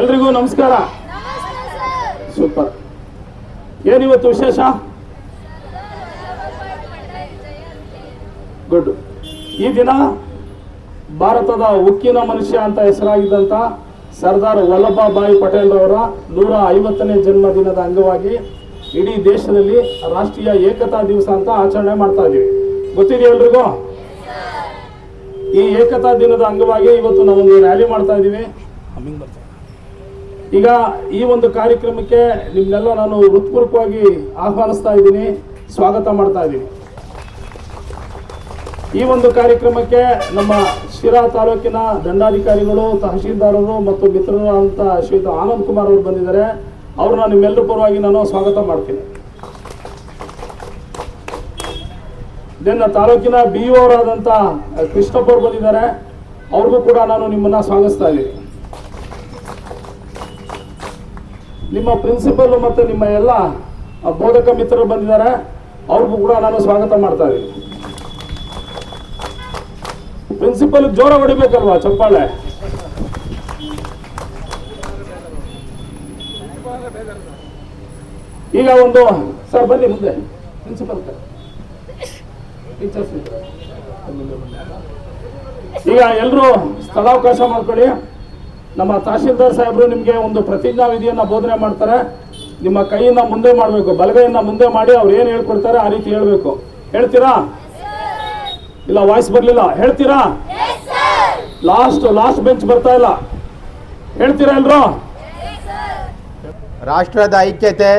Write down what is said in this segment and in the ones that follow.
ಎಲ್ರಿಗೂ ನಮಸ್ಕಾರ. ಸೂಪರ್. ಏನಿವತ್ತು ವಿಶೇಷ? ಗುಡ್. ಈ ದಿನ ಭಾರತದ ಉಕ್ಕಿನ ಮನುಷ್ಯ ಅಂತ ಹೆಸರಾಗಿದ್ದಂಥ ಸರ್ದಾರ್ ವಲ್ಲಭಭಾಯಿ ಪಟೇಲ್ ಅವರ ನೂರ ಐವತ್ತನೇ ಜನ್ಮದಿನದ ಅಂಗವಾಗಿ ಇಡೀ ದೇಶದಲ್ಲಿ ರಾಷ್ಟ್ರೀಯ ಏಕತಾ ದಿವಸ ಅಂತ ಆಚರಣೆ ಮಾಡ್ತಾ ಇದೀವಿ ಗೊತ್ತಿದೆಯಾ ಎಲ್ರಿಗೂ? ಈ ಏಕತಾ ದಿನದ ಅಂಗವಾಗಿ ಇವತ್ತು ನಾವೊಂದು ರ್ಯಾಲಿ ಮಾಡ್ತಾ ಇದ್ದೀವಿ. ಈಗ ಈ ಒಂದು ಕಾರ್ಯಕ್ರಮಕ್ಕೆ ನಿಮ್ಮನ್ನೆಲ್ಲ ನಾನು ಹೃತ್ಪೂರ್ವಕವಾಗಿ ಆಹ್ವಾನಿಸ್ತಾ ಇದ್ದೀನಿ. ಸ್ವಾಗತ ಮಾಡ್ತಾ ಇದ್ದೀನಿ. ಈ ಒಂದು ಕಾರ್ಯಕ್ರಮಕ್ಕೆ ನಮ್ಮ ಶಿರಾ ತಾಲೂಕಿನ ದಂಡಾಧಿಕಾರಿಗಳು, ತಹಶೀಲ್ದಾರರು ಮತ್ತು ಮಿತ್ರರು ಅಂತ ಶ್ರೀಯುತ ಆನಂದ್ ಕುಮಾರ್ ಅವರು ಬಂದಿದ್ದಾರೆ. ಅವ್ರನ್ನ ನಿಮ್ಮೆಲ್ಲರ ಪರವಾಗಿ ನಾನು ಸ್ವಾಗತ ಮಾಡ್ತೀನಿ. ದೆನ್ ತಾಲೂಕಿನ ಬಿ ಅವರಾದಂಥ ಕೃಷ್ಣಪ್ಪ ಅವರು ಬಂದಿದ್ದಾರೆ. ಅವ್ರಿಗೂ ಕೂಡ ನಾನು ನಿಮ್ಮನ್ನ ಸ್ವಾಗತಿಸ್ತಾ ಇದ್ದೀನಿ. ನಿಮ್ಮ ಪ್ರಿನ್ಸಿಪಲ್ ಮತ್ತು ನಿಮ್ಮ ಎಲ್ಲ ಬೋಧಕ ಮಿತ್ರರು ಬಂದಿದ್ದಾರೆ. ಅವ್ರಿಗೂ ಕೂಡ ನಾನು ಸ್ವಾಗತ ಮಾಡ್ತಾ ಇದ್ದೀನಿ. ಪ್ರಿನ್ಸಿಪಲ್ ಜೋರ ಹೊಡಿಬೇಕಲ್ವಾ ಚಪ್ಪಾಳೆ? ಈಗ ಒಂದು ಸರ್ ಬನ್ನಿ ಮುಂದೆ. ಪ್ರಿನ್ಸಿಪಲ್ ಟೀಚರ್ಸ್ ಈಗ ಎಲ್ಲರೂ ಸ್ಥಳಾವಕಾಶ ಮಾಡ್ಕೊಳ್ಳಿ. ನಮ್ಮ ತಹಶೀಲ್ದಾರ್ ಸಾಹೇಬರು ನಿಮಗೆ ಒಂದು ಪ್ರತಿಜ್ಞಾ ವಿಧಿಯನ್ನು ಬೋಧನೆ ಮಾಡ್ತಾರೆ. ನಿಮ್ಮ ಕೈಯನ್ನ ಮುಂದೆ ಮಾಡಬೇಕು, ಬಲಗೈಯಿಂದ ಮುಂದೆ ಮಾಡಿ ಅವ್ರು ಏನು ಹೇಳ್ಕೊಡ್ತಾರೆ ಆ ರೀತಿ ಹೇಳಬೇಕು. ಹೇಳ್ತೀರಾ? ಇಲ್ಲ ವಾಯ್ಸ್ ಬರಲಿಲ್ಲ. ಹೇಳ್ತೀರಾ? ಲಾಸ್ಟ್ ಲಾಸ್ಟ್ ಬೆಂಚ್ ಬರ್ತಾ ಇಲ್ಲ. ಹೇಳ್ತೀರಾ ಎಲ್ರು? ರಾಷ್ಟ್ರದ ಐಕ್ಯತೆ,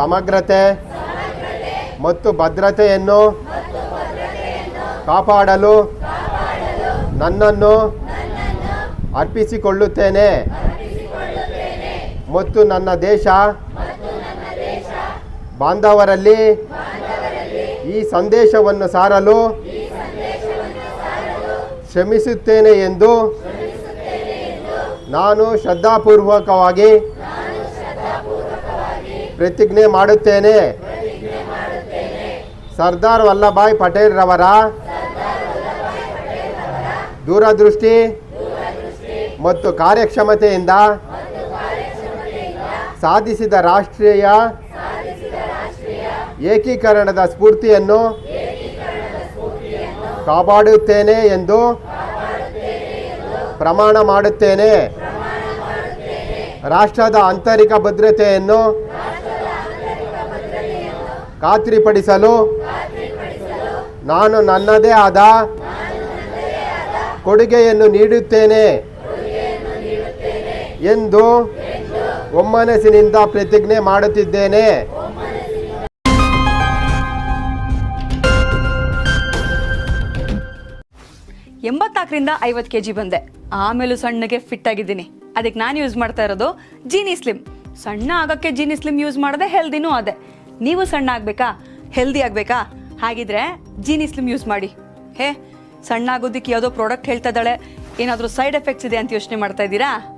ಸಮಗ್ರತೆ ಮತ್ತು ಭದ್ರತೆಯನ್ನು ಕಾಪಾಡಲು ನನ್ನನ್ನು ಅರ್ಪಿಸಿಕೊಳ್ಳುತ್ತೇನೆ. ಮತ್ತು ನನ್ನ ದೇಶ. ಬಾಂಧವರಲ್ಲಿ. ಈ ಸಂದೇಶವನ್ನು ಸಾರಲು. ಶ್ರಮಿಸುತ್ತೇನೆ ಎಂದು. ನಾನು ಶ್ರದ್ಧಾಪೂರ್ವಕವಾಗಿ. ಪ್ರತಿಜ್ಞೆ ಮಾಡುತ್ತೇನೆ. ಸರ್ದಾರ್ ವಲ್ಲಭಾಯ್ ಪಟೇಲ್ರವರ. ದೂರದೃಷ್ಟಿ. ಮತ್ತು ಕಾರ್ಯಕ್ಷಮತೆಯಿಂದ ಸಾಧಿಸಿದ ರಾಷ್ಟ್ರೀಯ ಏಕೀಕರಣದ ಸ್ಫೂರ್ತಿಯನ್ನು ಕಾಪಾಡುತ್ತೇನೆ ಎಂದು ಪ್ರಮಾಣ ಮಾಡುತ್ತೇನೆ. ರಾಷ್ಟ್ರದ ಆಂತರಿಕ ಭದ್ರತೆಯನ್ನು ಖಾತ್ರಿಪಡಿಸಲು ನಾನು ನನ್ನದೇ ಆದ ಕೊಡುಗೆಯನ್ನು ನೀಡುತ್ತೇನೆ. ಎಂದು ಒಮ್ಮನಸ್ಸಿನಿಂದ ಪ್ರತಿಜ್ಞೆ ಮಾಡುತ್ತಿದ್ದೇನೆ. ಎಂಬತ್ತಾಕರಿಂದ ಐವತ್ತು ಕೆ ಜಿ ಬಂದೆ. ಆಮೇಲೂ ಸಣ್ಣಗೆ ಫಿಟ್ ಆಗಿದ್ದೀನಿ. ಅದಕ್ಕೆ ನಾನು ಯೂಸ್ ಮಾಡ್ತಾ ಇರೋದು ಜೀನಿ ಸ್ಲಿಮ್ ಸಣ್ಣ ಆಗೋಕ್ಕೆ ಜೀನಿ ಸ್ಲಿಮ್ ಯೂಸ್ ಮಾಡಿದೆ ಹೆಲ್ದಿನೂ ಅದೇ. ನೀವು ಸಣ್ಣ ಆಗಬೇಕಾ? ಹೆಲ್ದಿ ಆಗಬೇಕಾ? ಹಾಗಿದ್ರೆ ಜೀನಿ ಸ್ಲಿಮ್ ಯೂಸ್ ಮಾಡಿ. ಹೇ, ಸಣ್ಣ ಆಗೋದಕ್ಕೆ ಯಾವುದೋ ಪ್ರಾಡಕ್ಟ್ ಹೇಳ್ತಾ ಇದ್ದಾಳೆ. ಏನಾದರೂ ಸೈಡ್ ಎಫೆಕ್ಟ್ಸ್ ಇದೆ ಅಂತ ಯೋಚನೆ ಮಾಡ್ತಾ ಇದ್ದೀರಾ?